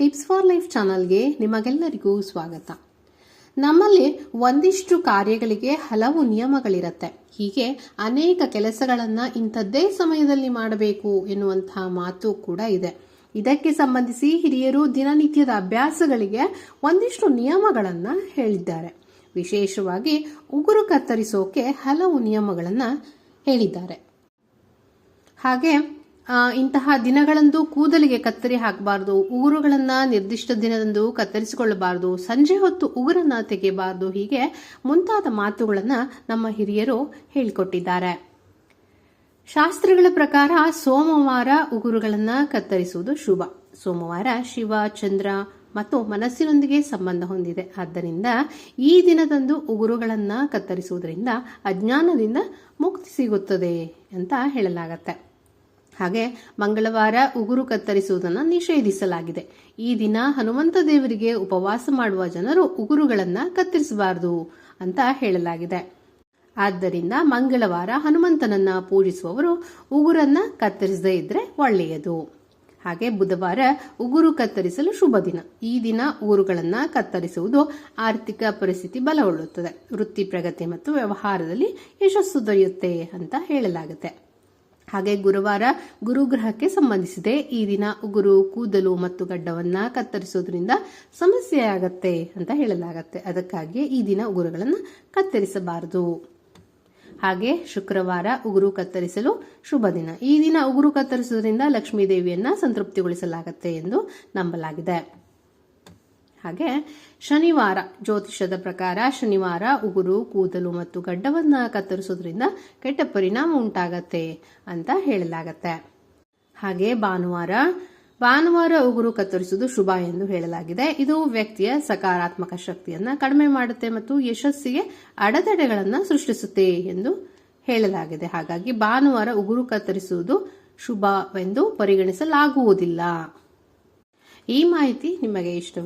Tips for life ಚಾನಲ್ಗೆ ನಿಮಗೆಲ್ಲರಿಗೂ ಸ್ವಾಗತ. ನಮ್ಮಲ್ಲಿ ಒಂದಿಷ್ಟು ಕಾರ್ಯಗಳಿಗೆ ಹಲವು ನಿಯಮಗಳಿರುತ್ತೆ. ಹೀಗೆ ಅನೇಕ ಕೆಲಸಗಳನ್ನು ಇಂಥದ್ದೇ ಸಮಯದಲ್ಲಿ ಮಾಡಬೇಕು ಎನ್ನುವಂತಹ ಮಾತು ಕೂಡ ಇದೆ. ಇದಕ್ಕೆ ಸಂಬಂಧಿಸಿ ಹಿರಿಯರು ದಿನನಿತ್ಯದ ಅಭ್ಯಾಸಗಳಿಗೆ ಒಂದಿಷ್ಟು ನಿಯಮಗಳನ್ನು ಹೇಳಿದ್ದಾರೆ. ವಿಶೇಷವಾಗಿ ಉಗುರು ಕತ್ತರಿಸೋಕೆ ಹಲವು ನಿಯಮಗಳನ್ನು ಹೇಳಿದ್ದಾರೆ. ಹಾಗೆ ಇಂತಹ ದಿನಗಳಂದು ಕೂದಲಿಗೆ ಕತ್ತರಿ ಹಾಕಬಾರ್ದು, ಉಗುರುಗಳನ್ನ ನಿರ್ದಿಷ್ಟ ದಿನದಂದು ಕತ್ತರಿಸಿಕೊಳ್ಳಬಾರದು, ಸಂಜೆ ಹೊತ್ತು ಉಗುರನ್ನ ತೆಗೆಯಬಾರದು ಹೀಗೆ ಮುಂತಾದ ಮಾತುಗಳನ್ನು ನಮ್ಮ ಹಿರಿಯರು ಹೇಳಿಕೊಟ್ಟಿದ್ದಾರೆ. ಶಾಸ್ತ್ರಗಳ ಪ್ರಕಾರ ಸೋಮವಾರ ಉಗುರುಗಳನ್ನ ಕತ್ತರಿಸುವುದು ಶುಭ. ಸೋಮವಾರ ಶಿವ, ಚಂದ್ರ ಮತ್ತು ಮನಸ್ಸಿನೊಂದಿಗೆ ಸಂಬಂಧ ಹೊಂದಿದೆ. ಆದ್ದರಿಂದ ಈ ದಿನದಂದು ಉಗುರುಗಳನ್ನ ಕತ್ತರಿಸುವುದರಿಂದ ಅಜ್ಞಾನದಿಂದ ಮುಕ್ತಿ ಸಿಗುತ್ತದೆ ಅಂತ ಹೇಳಲಾಗತ್ತೆ. ಹಾಗೆ ಮಂಗಳವಾರ ಉಗುರು ಕತ್ತರಿಸುವುದನ್ನು ನಿಷೇಧಿಸಲಾಗಿದೆ. ಈ ದಿನ ಹನುಮಂತ ದೇವರಿಗೆ ಉಪವಾಸ ಮಾಡುವ ಜನರು ಉಗುರುಗಳನ್ನ ಕತ್ತರಿಸಬಾರದು ಅಂತ ಹೇಳಲಾಗಿದೆ. ಆದ್ದರಿಂದ ಮಂಗಳವಾರ ಹನುಮಂತನನ್ನ ಪೂಜಿಸುವವರು ಉಗುರನ್ನ ಕತ್ತರಿಸದೇ ಇದ್ರೆ ಒಳ್ಳೆಯದು. ಹಾಗೆ ಬುಧವಾರ ಉಗುರು ಕತ್ತರಿಸಲು ಶುಭ ದಿನ. ಈ ದಿನ ಉಗುರುಗಳನ್ನ ಕತ್ತರಿಸುವುದು ಆರ್ಥಿಕ ಪರಿಸ್ಥಿತಿ ಬಲಗೊಳ್ಳುತ್ತದೆ. ವೃತ್ತಿ ಪ್ರಗತಿ ಮತ್ತು ವ್ಯವಹಾರದಲ್ಲಿ ಯಶಸ್ಸು ದೊರೆಯುತ್ತೆ ಅಂತ ಹೇಳಲಾಗುತ್ತೆ. ಹಾಗೆ ಗುರುವಾರ ಗುರುಗ್ರಹಕ್ಕೆ ಸಂಬಂಧಿಸಿದೆ. ಈ ದಿನ ಉಗುರು ಕೂದಲು ಮತ್ತು ಗಡ್ಡವನ್ನ ಕತ್ತರಿಸೋದ್ರಿಂದ ಸಮಸ್ಯೆ ಆಗತ್ತೆ ಅಂತ ಹೇಳಲಾಗತ್ತೆ. ಅದಕ್ಕಾಗಿ ಈ ದಿನ ಉಗುರುಗಳನ್ನು ಕತ್ತರಿಸಬಾರದು. ಹಾಗೆ ಶುಕ್ರವಾರ ಉಗುರು ಕತ್ತರಿಸಲು ಶುಭ ದಿನ. ಈ ದಿನ ಉಗುರು ಕತ್ತರಿಸುವುದರಿಂದ ಲಕ್ಷ್ಮೀ ದೇವಿಯನ್ನ ಸಂತೃಪ್ತಿಗೊಳಿಸಲಾಗತ್ತೆ ಎಂದು ನಂಬಲಾಗಿದೆ. ಹಾಗೆ ಶನಿವಾರ ಜ್ಯೋತಿಷದ ಪ್ರಕಾರ ಶನಿವಾರ ಉಗುರು, ಕೂದಲು ಮತ್ತು ಗಡ್ಡವನ್ನ ಕತ್ತರಿಸೋದ್ರಿಂದ ಕೆಟ್ಟ ಪರಿಣಾಮ ಉಂಟಾಗತ್ತೆ ಅಂತ ಹೇಳಲಾಗತ್ತೆ. ಹಾಗೆ ಭಾನುವಾರ ಭಾನುವಾರ ಉಗುರು ಕತ್ತರಿಸುವುದು ಶುಭ ಎಂದು ಹೇಳಲಾಗಿದೆ. ಇದು ವ್ಯಕ್ತಿಯ ಸಕಾರಾತ್ಮಕ ಶಕ್ತಿಯನ್ನ ಕಡಿಮೆ ಮಾಡುತ್ತೆ ಮತ್ತು ಯಶಸ್ಸಿಗೆ ಅಡೆತಡೆಗಳನ್ನು ಸೃಷ್ಟಿಸುತ್ತೆ ಎಂದು ಹೇಳಲಾಗಿದೆ. ಹಾಗಾಗಿ ಭಾನುವಾರ ಉಗುರು ಕತ್ತರಿಸುವುದು ಶುಭವೆಂದು ಪರಿಗಣಿಸಲಾಗುವುದಿಲ್ಲ. ಈ ಮಾಹಿತಿ ನಿಮಗೆ ಇಷ್ಟ